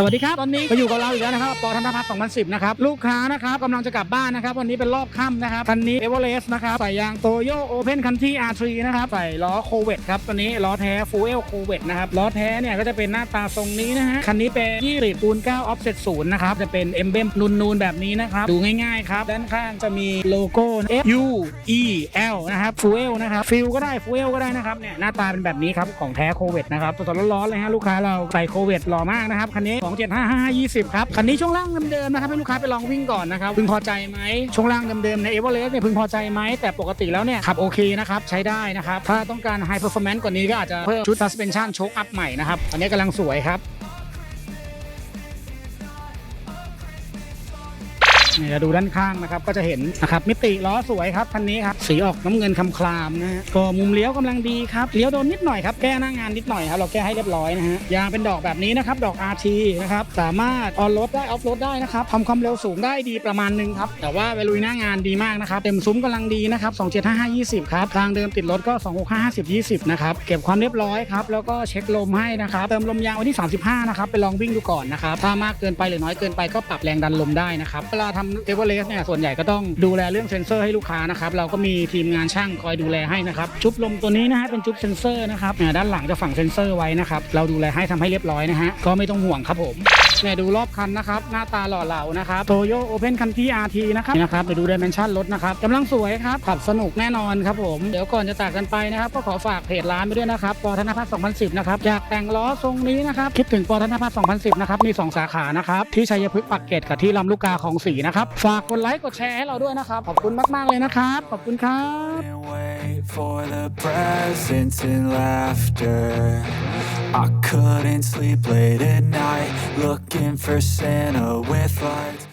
สวัสดีครับตอนนี้ก็อยู่กับเราอีกแล้วนะครับปอธนพัฒน์2010 นะครับ ลูกค้านะครับกำลังจะกลับบ้านนะครับ วันนี้เป็นรอบค่ำนะครับ คันนี้เอเวอเรสต์นะครับ ใส่ยางโตโยโอเพนคันที่ R3 นะครับ ใส่ล้อโคเวตครับตัวนี้ล้อแท้ฟูเอลโคเวตนะครับ ล้อแท้เนี่ยก็จะเป็นหน้าตาทรงนี้นะฮะ คันนี้เป็นยี่ริปูน9ออฟเซ็ตศูนย์นะครับ จะเป็นเอมเบมนูนๆแบบนี้นะครับ ดูง่ายๆครับ ด้านข้างจะมีโลโก้ F U E L นะครับฟูเอลนะครับฟิลก็ได้ฟูเอลก็ได้นะครับเนี่ยหน้าตาเป็นแบบนี้ครับของแท้โคเวตนะครับสดๆร้อนๆเลยฮะลูกค้าเราใส่โคเวตหล่อมากนะครับคันนี้2755520 ครับ คันนี้ช่วงล่างเดิมๆนะครับให้ลูกค้าไปลองวิ่งก่อนนะครับพึงพอใจไหมช่วงล่างเดิมๆในเอเวอเรสต์เนี่ยพึงพอใจไหมแต่ปกติแล้วเนี่ยขับโอเคนะครับใช้ได้นะครับถ้าต้องการไฮเปอร์ฟอร์แมนซ์กว่านี้ก็อาจจะเพิ่มชุด suspension โชคอัพใหม่นะครับอันนี้กำลังสวยครับ นี่เราดูด้านข้างนะครับก็จะเห็นนะครับมิติล้อสวยครับคันนี้ครับสีออกน้ำเงินคำคลามนะฮะก็มุมเลี้ยวกำลังดีครับเลี้ยวโดนนิดหน่อยครับแก้หน้างานนิดหน่อยครับเราแก้ให้เรียบร้อยนะฮะยางเป็นดอกแบบนี้นะครับดอก RT นะครับสามารถออนรถได้ออฟรถได้นะครับทำความเร็วสูงได้ดีประมาณนึงครับแต่ว่าเวลุยหน้างานดีมากนะครับเต็มซุ้มกำลังดีนะครับ27520ครับทางเดิมติดรถก็ 26550 20นะครับเก็บความเรียบร้อยครับแล้วก็เช็คลมให้นะครับเติมลมยางไว้ที่ 35นะครับไปลองวิ่งดูก่อนนะครับถ้ามากเกินไปหรือน้อยเกินไปก็ปรับแรงดันลมได้นะครับเวลาทำเอเวอเรสต์เนี่ยส่วนใหญ่ก็ต้องดูแลเรื่องเซ็นเซอร์ให้ลูกค้านะครับเราก็มีทีมงานช่างคอยดูแลให้นะครับชุบลมตัวนี้นะฮะเป็นชุบเซ็นเซอร์นะครับเนี่ยด้านหลังจะฝังเซ็นเซอร์ไว้นะครับเราดูแลให้ทำให้เรียบร้อยนะฮะก็ไม่ต้องห่วงครับผมเนี่ยดูรอบคันนะครับหน้าตาหล่อเหลานะครับโตโยโอเพนคันที่ RT นะครับนะครับเดี๋ยวดูดิเมนชันรถนะครับกำลังสวยครับขับสนุกแน่นอนครับผมเดี๋ยวก่อนจะจากกันไปนะครับก็ขอฝากเพจร้านไปด้วยนะครับปอธนพัฒน์2010นะครับอยากแต่งล้อทรงนี้นะครับคิดถึงปอธนพัฒน์2010นะครับมี 2 สาขานะครับที่ชัยพฤกษ์ปักเกร็ดกับที่ลำลูกกาของสีนะครับ ฝากกดไลค์กดแชร์ให้เราด้วยนะครับ ขอบคุณมาก ๆ เลยนะครับ ขอบคุณครับ for the presence and laughter. I couldn't sleep late at night, looking for Santa with lights.